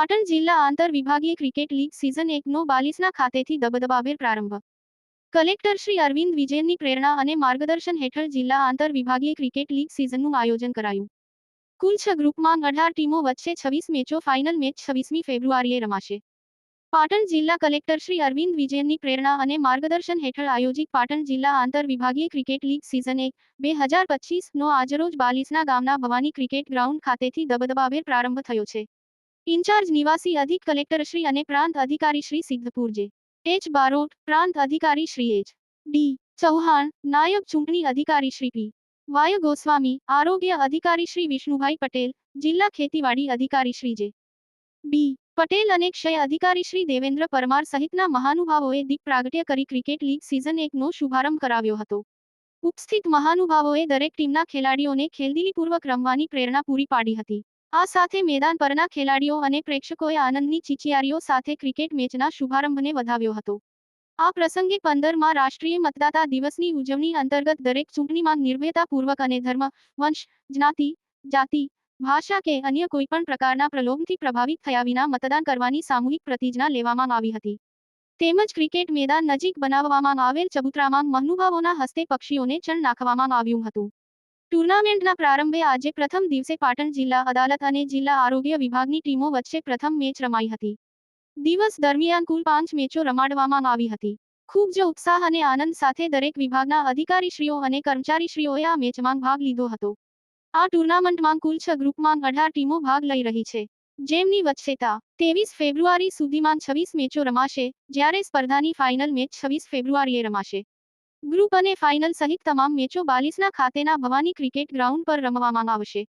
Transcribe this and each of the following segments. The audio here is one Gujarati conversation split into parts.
પાટણ જિલ્લા આંતર વિભાગીય ક્રિકેટ લીગ સિઝન એકનો બાલીસના ખાતેથી દબદબાભેર પ્રારંભ. કલેક્ટર શ્રી અરવિંદ વિજયનની પ્રેરણા અને માર્ગદર્શન હેઠળ જિલ્લા આંતર વિભાગીય ક્રિકેટ લીગ સિઝનનું આયોજન કરાયું. કુલ છ ગ્રુપમાં અઢાર ટીમો વચ્ચે છવ્વીસ મેચો, ફાઇનલ મેચ છવ્વીસમી ફેબ્રુઆરીએ રમાશે. પાટણ જિલ્લા કલેક્ટર શ્રી અરવિંદ વિજયનની પ્રેરણા અને માર્ગદર્શન હેઠળ આયોજિત પાટણ જિલ્લા આંતર વિભાગીય ક્રિકેટ લીગ સિઝન એક, બે હજાર પચીસનો આજરોજ બાલીસના ગામના ભવાની ક્રિકેટ ગ્રાઉન્ડ ખાતેથી દબદબાભેર પ્રારંભ થયો છે. ઇન્ચાર્જ નિવાસી અધિક કલેક્ટર શ્રી અને પ્રાંત અધિકારી શ્રી સિદ્ધપુરજે. એચ. બારોટ, પ્રાંત અધિકારી શ્રી એચ. ડી. ચૌહાણ, નાયબ ચૂંટણી અધિકારી શ્રી પી. વાય. ગોસ્વામી, આરોગ્ય અધિકારી શ્રી વિષ્ણુભાઈ પટેલ, જિલ્લા ખેતીવાડી અધિકારી શ્રી જે. બી. પટેલ અને ક્ષય અધિકારી શ્રી દેવેન્દ્ર પરમાર સહિતના મહાનુભાવોએ દીપ પ્રાગટ્ય કરી ક્રિકેટ લીગ સિઝન એકનો શુભારંભ કરાવ્યો હતો. ઉપસ્થિત મહાનુભાવોએ દરેક ટીમના ખેલાડીઓને ખેલદીલીપૂર્વક રમવાની પ્રેરણા પૂરી પાડી હતી. આ સાથે મેદાન પરના ખેલાડીઓ અને પ્રેક્ષકોએ આનંદની ચીચિયારીઓ સાથે ક્રિકેટ મેચના શુભારંભને વધાવ્યો હતો. આ પ્રસંગે પંદરમાં રાષ્ટ્રીય મતદાતા દિવસની ઉજવણી અંતર્ગત દરેક ચૂંટણીમાં નિર્ભયતાપૂર્વક અને ધર્મ, વંશ, જ્ઞાતિ, જાતિ, ભાષા કે અન્ય કોઈપણ પ્રકારના પ્રલોભથી પ્રભાવિત થયા વિના મતદાન કરવાની સામૂહિક પ્રતિજ્ઞા લેવામાં આવી હતી. તેમજ ક્રિકેટ મેદાન નજીક બનાવવામાં આવેલ ચબુતરામાં મહાનુભાવોના હસ્તે પક્ષીઓને ચણ નાખવામાં આવ્યું હતું. ટુર્નામેન્ટના પ્રારંભે આજે પ્રથમ દિવસે પાટણ જિલ્લા અદાલત અને જિલ્લા આરોગ્ય વિભાગની ટીમો વચ્ચે પ્રથમ મેચ રમાઈ હતી. દિવસ દરમિયાન કુલ પાંચ મેચો રમાડવામાં આવી હતી. ખૂબ જ ઉત્સાહ અને આનંદ સાથે દરેક વિભાગના અધિકારીશ્રીઓ અને કર્મચારીશ્રીઓએ આ મેચમાં ભાગ લીધો હતો. આ ટુર્નામેન્ટમાં કુલ છ ગ્રુપમાં અઢાર ટીમો ભાગ લઈ રહી છે. જેમની વચ્ચેતા ત્રેવીસ ફેબ્રુઆરી સુધીમાં છવ્વીસ મેચો રમાશે, જ્યારે સ્પર્ધાની ફાઇનલ મેચ છવ્વીસ ફેબ્રુઆરીએ રમાશે. ગ્રુપ અને ફાઇનલ સહિત તમામ મેચો બાલીસના ખાતેના ભવાની ક્રિકેટ ગ્રાઉન્ડ પર રમવામાં આવશે.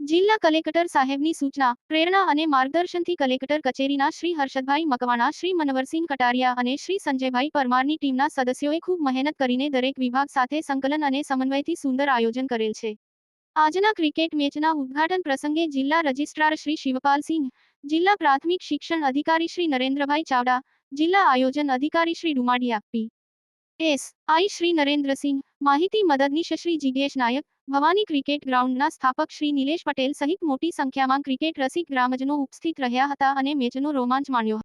જિલ્લા કલેક્ટર સાહેબની સૂચના, પ્રેરણા અને માર્ગદર્શનથી કલેક્ટર કચેરીના શ્રી હર્ષદભાઈ મકવાણા, શ્રી મનવરસિંહ કટારિયા અને શ્રી સંજયભાઈ પરમારની ટીમના સદસ્યોએ ખૂબ મહેનત કરીને દરેક વિભાગ સાથે સંકલન અને સમન્વયથી સુંદર આયોજન કરેલ છે. આજના ક્રિકેટ મેચના ઉદ્ઘાટન પ્રસંગે જિલ્લા રજિસ્ટ્રાર શ્રી શિવપાલસિંહ જિલ્લા પ્રાથમિક શિક્ષણ અધિકારી શ્રી નરેન્દ્રભાઈ ચાવડા, જિલ્લા આયોજન અધિકારી Shri Dumadiya P. S. I. Shri Narendrasinh, માહિતી મદદનીશ શ્રી જિગેશ નાયક, ભવાની ક્રિકેટ ગ્રાઉન્ડના સ્થાપક શ્રી નિલેશ પટેલ સહિત મોટી સંખ્યામાં ક્રિકેટ રસિક ગ્રામજનો ઉપસ્થિત રહ્યા હતા અને મેચનો રોમાંચ માણ્યો